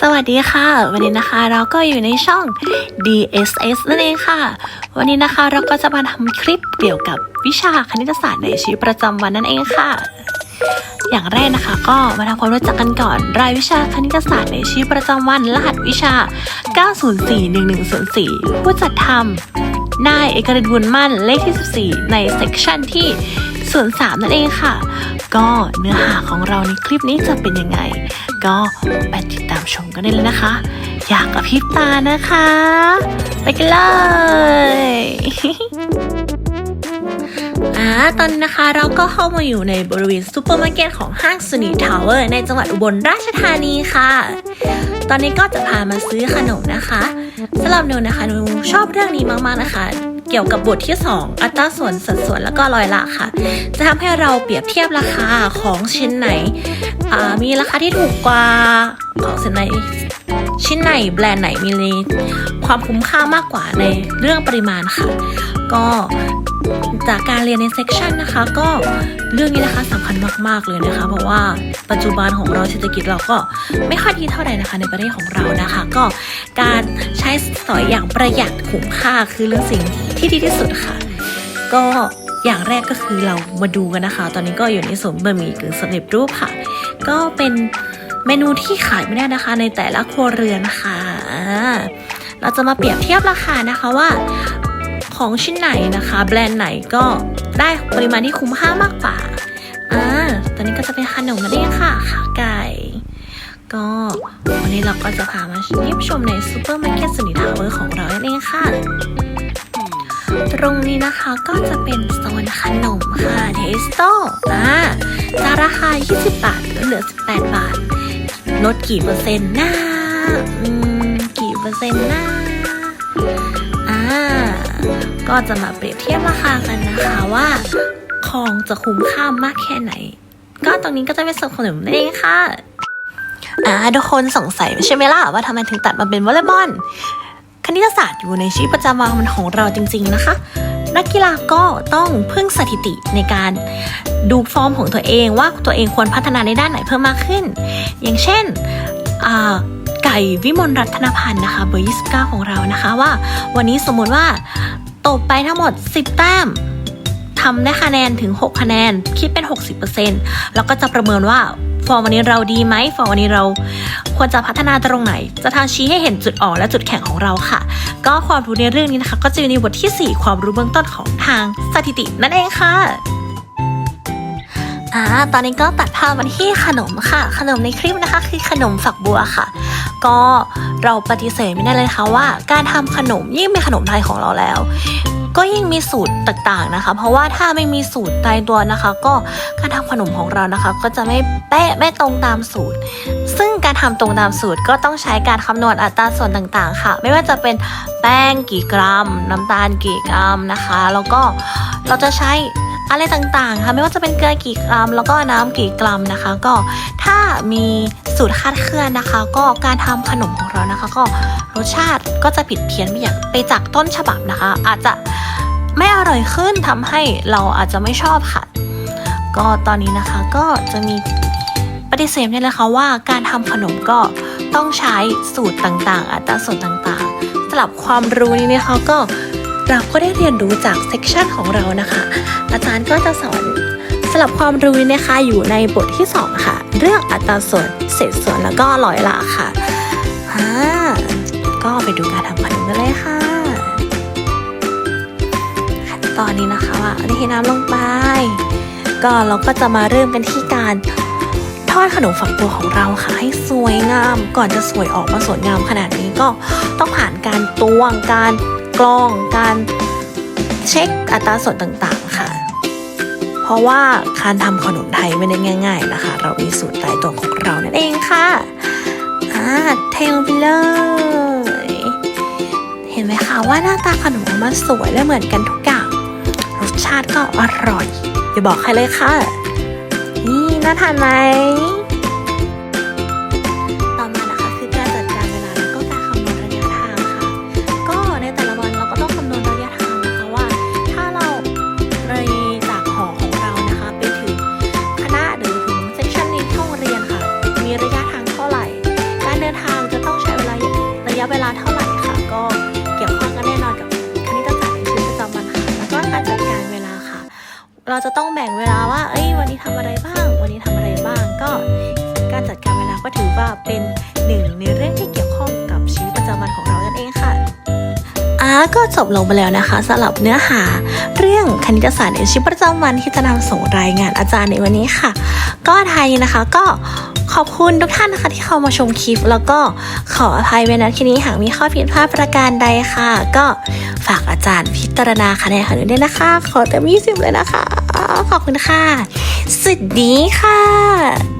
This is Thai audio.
สวัสดีค่ะ วันนี้นะคะเราก็อยู่ในช่อง DSS นั่นเองค่ะ วันนี้นะคะเราก็จะมาทำคลิปเกี่ยวกับวิชาคณิตศาสตร์ในชีวิตประจำวันนั่นเองค่ะ อย่างแรกนะคะ ก็มาทำความรู้จักกันก่อน รายวิชาคณิตศาสตร์ในชีวิตประจำวัน รหัสวิชา 9041104 ผู้จัดทำนายเอกรินบุญมั่นเลขที่ 14 ในเซกชันที่ส่วน3นั่นเองค่ะ ก็เนื้อหาของเราในคลิปนี้จะเป็นยังไง ก็ไปติดตามชมกันได้เลยนะคะ อยากกับพริบตานะคะ ไปกันเลยอ่าตอนนี้นะคะเราก็เข้ามาอยู่ในบริเวณซูเปอร์มาร์เก็ตของห้างสุนีทาวเวอร์ในจังหวัดอุบลราชธานีค่ะ ตอนนี้ก็จะพามาซื้อขนมนะคะสำหรับหนูนะคะหนูชอบเรื่องนี้มากๆนะคะ เกี่ยวกับบทที่ 2 อัตราส่วนสัดส่วนแล้วก็รอยละค่ะ จะทำให้เราเปรียบเทียบราคาของชิ้นไหน มีราคาที่ถูกกว่าของชิ้นไหนชิ้นไหนแบรนด์ไหนมีความคุ้มค่ามากกว่าในเรื่องปริมาณค่ะ ก็ จากการเรียนในเซกชันนะคะก็เรื่องนี้นะคะสำคัญมากๆเลยนะคะ เพราะว่าปัจจุบันของเราเศรษฐกิจเราก็ไม่ค่อยดีเท่าไหร่นะคะในประเทศของเรานะคะ ก็การใช้สอยอย่างประหยัดคุ้มค่าคือเรื่องสิ่งที่ดีที่สุดค่ะ ก็อย่างแรกก็คือเรามาดูกันนะคะ ตอนนี้ก็อยู่ในสมบะหมี่กึ่งสำเร็จรูปค่ะ ก็เป็นเมนูที่ขายไม่ได้นะคะ ในแต่ละครัวเรือนนะคะอ่าเราจะมาเปรียบเทียบราคานะคะว่า ของชิ้นไหนนะคะ แบรนด์ไหนก็ได้ปริมาณที่คุ้มค่ามากกว่าอ่าตอนนี้ก็จะเป็นขนมนั่นเองค่ะขาไก่ ก็วันนี้เราก็จะพามาเยี่ยมชมในซูเปอร์มาร์เก็ตสนิทาวเวอร์ของเรานั่นเองค่ะ ตรงนี้นะคะก็จะเป็นโซนขนมค่ะเทสโต้อ่าจาราคา 20 บาทเหลือ 18 บาท ลดกี่เปอร์เซ็นต์นะอืมกี่เปอร์เซ็นต์นะอ่า ก็จะมาเปรียบเทียบราคากันนะคะว่า ของจะคุ้มค่ามากแค่ไหน ก็ตรงนี้ก็จะเป็นส่วนขนมนั่นเองค่ะอ่าทุกคนสงสัยใช่ไหมล่ะว่าทำไมถึงตัดมาเป็นวอลเลย์บอลคณิตศาสตร์อยู่ในชีวิตประจำวันของเราจริง ๆนะคะ นักกีฬาก็ต้องพึ่งสถิติในการดูฟอร์มของตัวเองว่าตัวเองควรพัฒนาในด้านไหนเพิ่มมากขึ้น อย่างเช่นอ่า วิมลรัตนพันธ์นะคะเบอร์ 29 ของเรานะคะว่า วันนี้สมมติว่าตบไปทั้งหมด 10 แต้มทำได้คะแนนถึง 6 คะแนน คิดเป็น 60%แล้วก็จะประเมินว่าฟอร์มวันนี้เราดีไหมฟอร์มวันนี้เราควรจะพัฒนาตรงไหน จะทางชี้ให้เห็นจุดอ่อนและจุดแข็งของเราค่ะ ก็ความรู้ในเรื่องนี้นะคะ ก็จะอยู่ในบทที่ 4 ความรู้เบื้องต้นของทางสถิตินั่นเองค่ะอ่าตอนนี้ก็ตัดภาพมาที่ขนมค่ะ ขนมในคลิปนะคะ คือขนมฝักบัวค่ะ ก็เราปฏิเสธไม่ได้เลยค่ะว่า การทำขนมยิ่งเป็นขนมไทยของเราแล้ว ก็ยิ่งมีสูตรต่างๆนะคะ เพราะว่าถ้าไม่มีสูตรตายตัวนะคะ ก็การทำขนมของเรานะคะ ก็จะไม่เป๊ะไม่ตรงตามสูตร ซึ่งการทำตรงตามสูตรก็ต้องใช้การคำนวณอัตราส่วนต่างๆ ค่ะ ไม่ว่าจะเป็นแป้งกี่กรัม น้ำตาลกี่กรัมนะคะ แล้วก็เราจะใช้ อะไรต่างๆค่ะไม่ว่าจะเป็นเกลือกี่กรัม แล้วก็น้ำกี่กรัมนะคะ ก็ถ้ามีสูตรคาดเคลื่อนนะคะ ก็การทำขนมของเรานะคะ ก็รสชาติก็จะผิดเพี้ยนไปอย่างไปจากต้นฉบับนะคะ อาจจะไม่อร่อยขึ้นทำให้เราอาจจะไม่ชอบค่ะ ก็ตอนนี้นะคะก็จะมีปฏิเสธได้เลยค่ะว่าการทำขนมก็ต้องใช้สูตรต่างๆ อัตราส่วนต่างๆสำหรับความรู้นี้นะคะก็ เราก็ได้เรียนรู้จากเซกชันของเรานะคะ อาจารย์ก็จะสอนสำหรับความรู้นี้นะคะอยู่ในบทที่ 2 ค่ะ เรื่องอัตราส่วนเศษส่วนแล้วก็ร้อยละค่ะอ่าก็ไปดูการทำขนมกันเลยค่ะ ขั้นตอนนี้นะคะว่าเทน้ำลงไป ก็เราก็จะมาเริ่มกันที่การทอดขนมฝักบัวของเราค่ะ ให้สวยงามก่อนจะสวยออกมาสวยงามขนาดนี้ก็ต้องผ่านการตวงการ กรอง การเช็คอัตราส่วนต่างๆค่ะ เพราะว่าการทำขนมไทยไม่ได้ง่าย ๆนะคะ เรามีสูตรตายตัวของเรานั่นเองค่ะอ่าเทลงไปเลยเห็นไหมคะว่าหน้าตาขนมออกมาสวยและเหมือนกันทุกอย่างรสชาติก็อร่อยอย่าบอกใครเลยค่ะ นี่น่าทานไหม จะต้องแบ่งเวลาว่า เอ้ย วันนี้ทำอะไรบ้าง วันนี้ทำอะไรบ้าง ก็การจัดการเวลาก็ถือว่าเป็นหนึ่งในเรื่องที่เกี่ยวข้องกับชีวิตประจำวันของเรานั่นเองค่ะอาก็จบลงไปแล้วนะคะสำหรับเนื้อหา เรื่องคณิตศาสตร์ในชีวิตประจำวันที่จะนำส่งรายงานอาจารย์ในวันนี้ค่ะ ก็ไทยนะคะก็ ขอบคุณทุกท่านนะคะที่เข้ามาชมคลิป แล้วก็ขออภัยไว้ณที่นี้หากมีข้อผิดพลาดประการใดค่ะ ก็ฝากอาจารย์พิจารณาคะแนนของหนูด้วยนะคะ ขอเต็มยี่สิบเลยนะคะ ขอบคุณค่ะ สวัสดีค่ะ